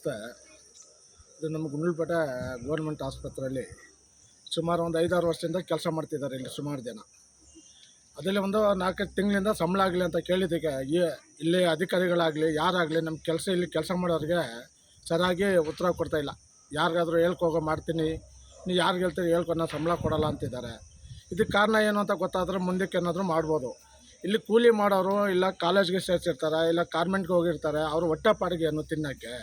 ನಮಸ್ತೆ ಇದು ನಮ್ಮ ಗುಂಡ್ಲುಪೇಟೆ ಗೌರ್ಮೆಂಟ್ ಆಸ್ಪತ್ರೆಯಲ್ಲಿ ಸುಮಾರು ಒಂದು ಐದಾರು ವರ್ಷದಿಂದ ಕೆಲಸ ಮಾಡ್ತಿದ್ದಾರೆ ಇಲ್ಲಿ ಸುಮಾರು ಜನ. ಅದರಲ್ಲಿ ಒಂದು ನಾಲ್ಕೈದು ತಿಂಗಳಿಂದ ಸಂಬಳ ಆಗಲಿ ಅಂತ ಕೇಳಿದ್ದಕ್ಕೆ ಇಲ್ಲಿ ಅಧಿಕಾರಿಗಳಾಗಲಿ, ಯಾರಾಗಲಿ ನಮ್ಮ ಕೆಲಸ ಇಲ್ಲಿ ಕೆಲಸ ಮಾಡೋರಿಗೆ ಸರಿಯಾಗಿ ಉತ್ತರ ಕೊಡ್ತಾಯಿಲ್ಲ ಯಾರಿಗಾದರೂ ಹೇಳ್ಕೋಗೋ ಮಾಡ್ತೀನಿ. ನೀವು ಯಾರಿಗೆ ಹೇಳ್ತೀರಿ ಹೇಳ್ಕೊ ನಾನು ಸಂಬಳ ಕೊಡಲ್ಲ ಅಂತಿದ್ದಾರೆ. ಇದಕ್ಕೆ ಕಾರಣ ಏನು ಅಂತ ಗೊತ್ತಾದರೆ ಮುಂದಕ್ಕೆ ಏನಾದರೂ ಮಾಡ್ಬೋದು. ಇಲ್ಲಿ ಕೂಲಿ ಮಾಡೋರು ಇಲ್ಲ ಕಾಲೇಜ್ಗೆ ಸೇರಿಸಿರ್ತಾರೆ, ಇಲ್ಲ ಕಾರ್ಮೆಂಟ್ಗೆ ಹೋಗಿರ್ತಾರೆ, ಅವರು ಹೊಟ್ಟೆ ಪಾಡಿಗೆ ಏನು ತಿನ್ನೋಕ್ಕೆ.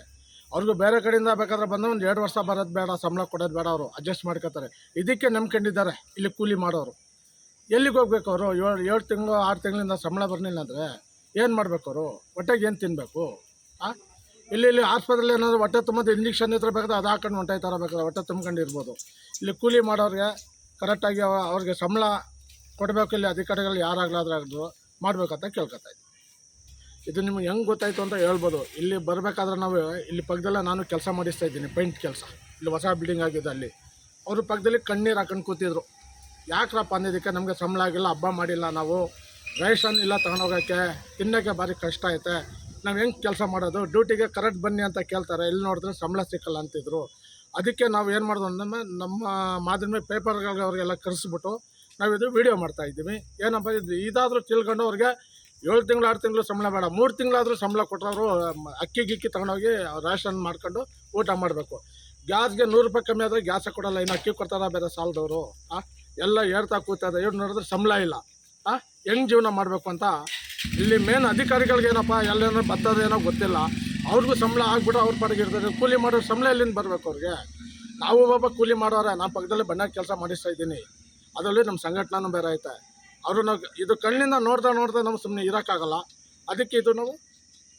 ಅವ್ರಿಗೂ ಬೇರೆ ಕಡೆಯಿಂದ ಬೇಕಾದ್ರೆ ಬಂದ ಒಂದು ಎರಡು ವರ್ಷ ಬರೋದು ಬೇಡ, ಸಂಬಳ ಕೊಡೋದು ಬೇಡ ಅವರು ಅಡ್ಜಸ್ಟ್ ಮಾಡ್ಕೋತಾರೆ. ಇದಕ್ಕೆ ನಂಬ್ಕೊಂಡಿದ್ದಾರೆ, ಇಲ್ಲಿ ಕೂಲಿ ಮಾಡೋರು. ಎಲ್ಲಿಗೆ ಹೋಗ್ಬೇಕು ಅವರು? ಏಳು ಏಳು ತಿಂಗಳು, ಆರು ತಿಂಗಳಿಂದ ಸಂಬಳ ಬರಲಿಲ್ಲ ಅಂದರೆ ಏನು ಮಾಡ್ಬೇಕು ಅವರು? ಹೊಟ್ಟೆಗೆ ಏನು ತಿನ್ನಬೇಕು ಹಾಂ ಇಲ್ಲಿ ಇಲ್ಲಿ ಆಸ್ಪತ್ರೆಯಲ್ಲಿ ಏನಾದರೂ ಹೊಟ್ಟೆ ತುಂಬೋದು ಇಂಜೆಕ್ಷನ್ ಇದ್ರೆ ಬೇಕಾದ್ರೆ ಅದು ಹಾಕೊಂಡು ಹೊಂಟಾಯ್ತಾರ ಬೇಕಾದ್ರೆ ಹೊಟ್ಟೆ ತುಂಬ್ಕೊಂಡಿರ್ಬೋದು. ಇಲ್ಲಿ ಕೂಲಿ ಮಾಡೋರಿಗೆ ಕರೆಕ್ಟಾಗಿ ಅವ- ಅವ್ರಿಗೆ ಸಂಬಳ ಕೊಡಬೇಕು ಇಲ್ಲಿ ಅಧಿಕಾರಿಗಳು ಯಾರಾಗಲಾದ್ರೂ ಮಾಡ್ಬೇಕಂತ ಕೇಳ್ಕೊತಾ ಇದ್ದೀನಿ. ಇದು ನಿಮ್ಗೆ ಹೆಂಗೆ ಗೊತ್ತಾಯ್ತು ಅಂತ ಹೇಳ್ಬೋದು. ಇಲ್ಲಿ ಬರಬೇಕಾದ್ರೆ ನಾವು ಇಲ್ಲಿ ಪಕ್ಕದಲ್ಲೇ ನಾನು ಕೆಲಸ ಮಾಡಿಸ್ತಾ ಇದ್ದೀನಿ, ಪೇಂಟ್ ಕೆಲಸ. ಇಲ್ಲಿ ಹೊಸ ಬಿಲ್ಡಿಂಗ್ ಆಗಿದೆ ಅಲ್ಲಿ. ಅವರು ಪಕ್ಕದಲ್ಲಿ ಕಣ್ಣೀರು ಹಾಕೊಂಡು ಕೂತಿದ್ರು. ಯಾಕ್ರಪ್ಪ ಅಂದಿದ್ದಕ್ಕೆ ನಮಗೆ ಸಂಬಳ ಆಗಿಲ್ಲ, ಹಬ್ಬ ಮಾಡಿಲ್ಲ ನಾವು. ರೇಷನ್ ಇಲ್ಲ ತಗೊಂಡೋಗೋಕ್ಕೆ, ತಿನ್ನೋಕ್ಕೆ ಭಾರಿ ಕಷ್ಟ ಐತೆ. ನಾವು ಹೆಂಗೆ ಕೆಲಸ ಮಾಡೋದು? ಡ್ಯೂಟಿಗೆ ಕರೆಕ್ಟ್ ಬನ್ನಿ ಅಂತ ಕೇಳ್ತಾರೆ. ಇಲ್ಲಿ ನೋಡಿದ್ರೆ ಸಂಬಳ ಸಿಕ್ಕಲ್ಲ ಅಂತಿದ್ರು. ಅದಕ್ಕೆ ನಾವು ಏನು ಮಾಡೋದು ನಮ್ಮ ನಮ್ಮ ಮಾಧ್ಯಮ ಪೇಪರ್ಗಳಿಗೆ ಅವರಿಗೆಲ್ಲ ಕರೆಸ್ಬಿಟ್ಟು ನಾವಿದು ವೀಡಿಯೋ ಮಾಡ್ತಾ ಇದ್ದೀವಿ. ಏನಪ್ಪ ಇದು ಇದಾದರೂ ತಿಳ್ಕೊಂಡು ಅವ್ರಿಗೆ ಏಳು ತಿಂಗಳು, ಆರು ತಿಂಗಳು ಸಂಬಳ ಬೇಡ. ಮೂರು ತಿಂಗಳಾದರೂ ಸಂಬಳ ಕೊಟ್ಟರು ಅಕ್ಕಿ ಗಿಕ್ಕಿ ತೊಗೊಂಡೋಗಿ ರೇಷನ್ ಮಾಡ್ಕೊಂಡು ಊಟ ಮಾಡಬೇಕು. ಗ್ಯಾಸ್ಗೆ ನೂರು ರೂಪಾಯಿ ಕಮ್ಮಿ ಆದರೆ ಗ್ಯಾಸೇ ಕೊಡೋಲ್ಲ. ಇನ್ನು ಅಕ್ಕಿ ಕೊಡ್ತಾರ ಬೇರೆ ಸಾಲದವರು. ಹಾಂ ಎಲ್ಲ ಏರ್ತಾ ಇದೆ. ಇವ್ರು ನೋಡಿದ್ರೆ ಸಂಬಳ ಇಲ್ಲ. ಹಾಂ ಹೆಂಗೆ ಜೀವನ ಮಾಡಬೇಕು ಅಂತ. ಇಲ್ಲಿ ಮೇನ್ ಅಧಿಕಾರಿಗಳಿಗೆ ಏನಪ್ಪ ಎಲ್ಲೇನೋ ಬರ್ತದೇನೋ ಗೊತ್ತಿಲ್ಲ. ಅವ್ರಿಗೂ ಸಂಬಳ ಆಗ್ಬಿಟ್ಟು ಅವ್ರ ಪಾಡಿಗೆ ಇರ್ತಾರೆ ಕೂಲಿ ಮಾಡೋರು ಸಂಬಳ ಎಲ್ಲಿಂದ ಬರಬೇಕು ಅವ್ರಿಗೆ? ನಾವು ಬಾಬಾ ಕೂಲಿ ಮಾಡೋರೆ. ನಾನು ಪಕ್ಕದಲ್ಲಿ ಬಣ್ಣ ಕೆಲಸ ಮಾಡಿಸ್ತಾ ಇದ್ದೀನಿ. ಅದರಲ್ಲಿ ನಮ್ಮ ಸಂಘಟನೆನೂ ಬೇರೆ ಐತೆ. ಅವರು ನಾವು ಇದು ಕಣ್ಣಿಂದ ನೋಡ್ತಾ ನೋಡ್ತಾ ನಮ್ಗೆ ಸುಮ್ಮನೆ ಇರೋಕ್ಕಾಗಲ್ಲ. ಅದಕ್ಕೆ ಇದು ನಾವು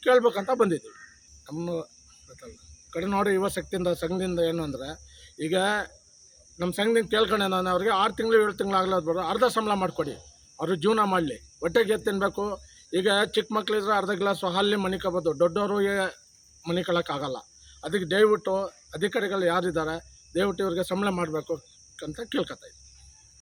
ಕೇಳಬೇಕಂತ ಬಂದಿದ್ದೀವಿ. ನಮ್ಮ ಕಡೆ ನೋಡಿ ಯುವ ಶಕ್ತಿಯಿಂದ, ಸಂಘದಿಂದ ಏನು ಅಂದರೆ, ಈಗ ನಮ್ಮ ಸಂಘದಿಂದ ಕೇಳ್ಕೊಂಡೆ ನಾನು, ಅವ್ರಿಗೆ ಆರು ತಿಂಗಳು, ಏಳು ತಿಂಗಳು ಬರೋ ಅರ್ಧ ಸಂಬಳ ಮಾಡಿಕೊಡಿ. ಅವರು ಜೀವನ ಮಾಡಲಿ. ಹೊಟ್ಟೆಗೆ ತಿನ್ನಬೇಕು ಈಗ ಚಿಕ್ಕ ಮಕ್ಕಳಿದ್ರೆ ಅರ್ಧ ಗ್ಲಾಸ್ ಹಲ್ಲಿ ಮನಿಕೋಬೋದು ದೊಡ್ಡವರು ಮನಿಕೊಳ್ಳೋಕ್ಕಾಗಲ್ಲ ಅದಕ್ಕೆ ದಯವಿಟ್ಟು ಅಧಿಕಾರಿಗಳು ಯಾರಿದ್ದಾರೆ, ದಯವಿಟ್ಟು ಇವ್ರಿಗೆ ಸಂಬಳ ಮಾಡಬೇಕು ಅಂತ ಕೇಳ್ಕೊತಾ ಇದ್ದೀನಿ.